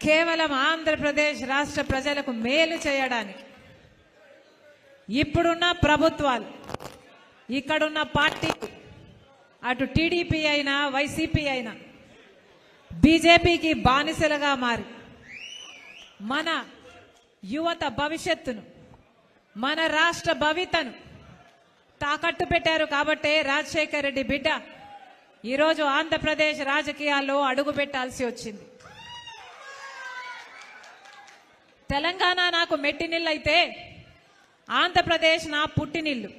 కేవలం ఆంధ్రప్రదేశ్ రాష్ట్ర ప్రజలకు మేలు చేయడానికి ఇప్పుడున్న ప్రభుత్వాలు ఇక్కడున్న పార్టీలు అటు టీడీపీ అయినా వైసీపీ అయినా బీజేపీకి బానిసలుగా మారి మన యువత భవిష్యత్తును మన రాష్ట్ర భవితను తాకట్టు పెట్టారు కాబట్టే రాజశేఖర్ రెడ్డి బిడ్డ ఈరోజు ఆంధ్రప్రదేశ్ రాజకీయాల్లో అడుగు పెట్టాల్సి వచ్చింది. తెలంగాణ నాకు మెట్టినిల్లైతే ఆంధ్రప్రదేశ్ నా పుట్టినిల్లు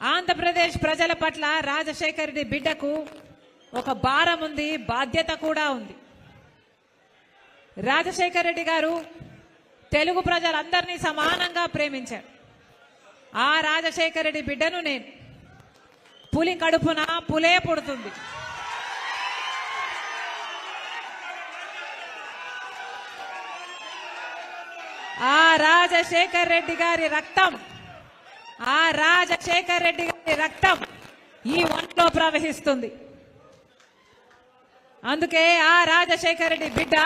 ఆంధ్రప్రదేశ్ ప్రజల పట్ల రాజశేఖరరెడ్డి బిడ్డకు ఒక భారం ఉంది బాధ్యత కూడా ఉంది. రాజశేఖర రెడ్డి గారు తెలుగు ప్రజలందరినీ సమానంగా ప్రేమించారు. ఆ రాజశేఖర రెడ్డి బిడ్డను నేను పులి కడుపున పులే పుడుతుంది. ఆ రాజశేఖర్ రెడ్డి గారి రక్తం ఆ రాజశేఖర్ రెడ్డి గారి రక్తం ఈ ఒంట్లో ప్రవహిస్తుంది. అందుకే ఆ రాజశేఖర్ రెడ్డి బిడ్డ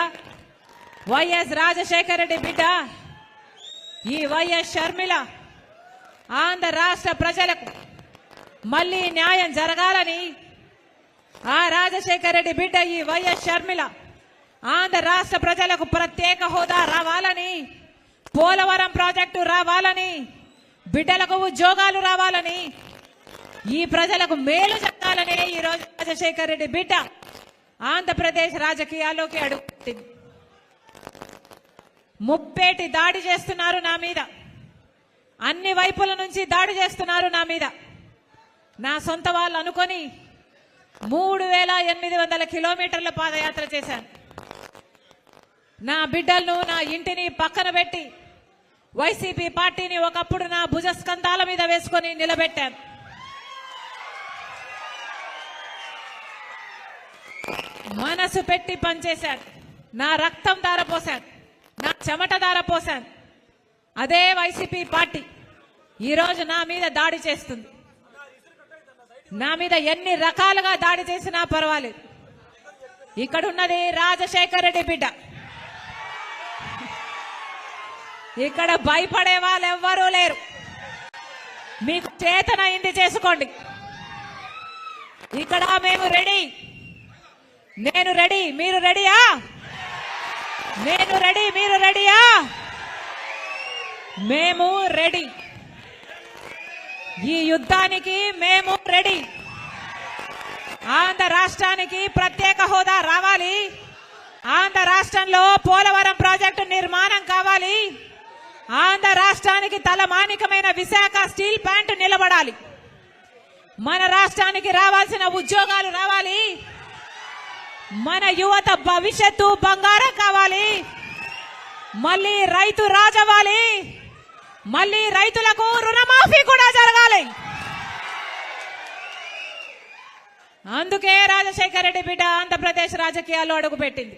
వైఎస్ రాజశేఖర్ రెడ్డి బిడ్డ ఈ వైఎస్ షర్మిల ఆంధ్ర రాష్ట్ర ప్రజలకు మళ్ళీ న్యాయం జరగాలని ఆ రాజశేఖర్ రెడ్డి బిడ్డ ఈ వైఎస్ షర్మిల ఆంధ్ర రాష్ట్ర ప్రజలకు ప్రత్యేక హోదా రావాలని పోలవరం ప్రాజెక్టు రావాలని బిడ్డలకు ఉద్యోగాలు రావాలని ఈ ప్రజలకు మేలు చెప్పాలని ఈ రోజు రాజశేఖర్ రెడ్డి బిడ్డ ఆంధ్రప్రదేశ్ రాజకీయాల్లోకి అడుగుతుంది. ముప్పేటి దాడి చేస్తున్నారు నా మీద. అన్ని వైపుల నుంచి దాడి చేస్తున్నారు నా మీద. నా సొంత వాళ్ళు అనుకొని మూడు వేల ఎనిమిది వందల కిలోమీటర్ల పాదయాత్ర చేశాను. నా బిడ్డలను నా ఇంటిని పక్కన పెట్టి వైసీపీ పార్టీని ఒకప్పుడు నా భుజస్కంధాల మీద వేసుకొని నిలబెట్టాను మనసు పెట్టి పనిచేశాను నా రక్తం దారపోశాను నా చెమట దారపోశాను అదే వైసీపీ పార్టీ ఈరోజు నా మీద దాడి చేస్తుంది. నా మీద ఎన్ని రకాలుగా దాడి చేసినా పర్వాలేదు. ఇక్కడున్నది రాజశేఖర్ రెడ్డి బిడ్డ. ఇక్కడ భయపడే వాళ్ళు ఎవ్వరూ లేరు. మీకు చేతనైంది చేసుకోండి. ఇక్కడ మేము రెడీ. నేను రెడీ మీరు రెడీయా? నేను రెడీ మీరు రెడీయా? మేము రెడీ. ఈ యుద్ధానికి మేము రెడీ. ఆంధ్ర రాష్ట్రానికి ప్రత్యేక హోదా రావాలి. ఆంధ్ర రాష్ట్రంలో పోలవరం ఆంధ్ర రాష్ట్రానికి తలమానికమైన విశాఖ స్టీల్ ప్లాంట్ నిలబడాలి. మన రాష్ట్రానికి రావాల్సిన ఉద్యోగాలు రావాలి. మన యువత భవిష్యత్తు బంగారం కావాలి. మళ్ళీ రైతు రాజవ్వాలి. మళ్ళీ రైతులకు రుణమాఫీ కూడా జరగాలి. అందుకే రాజశేఖర రెడ్డి బిడ్డ ఆంధ్రప్రదేశ్ రాజకీయాల్లో అడుగుపెట్టింది.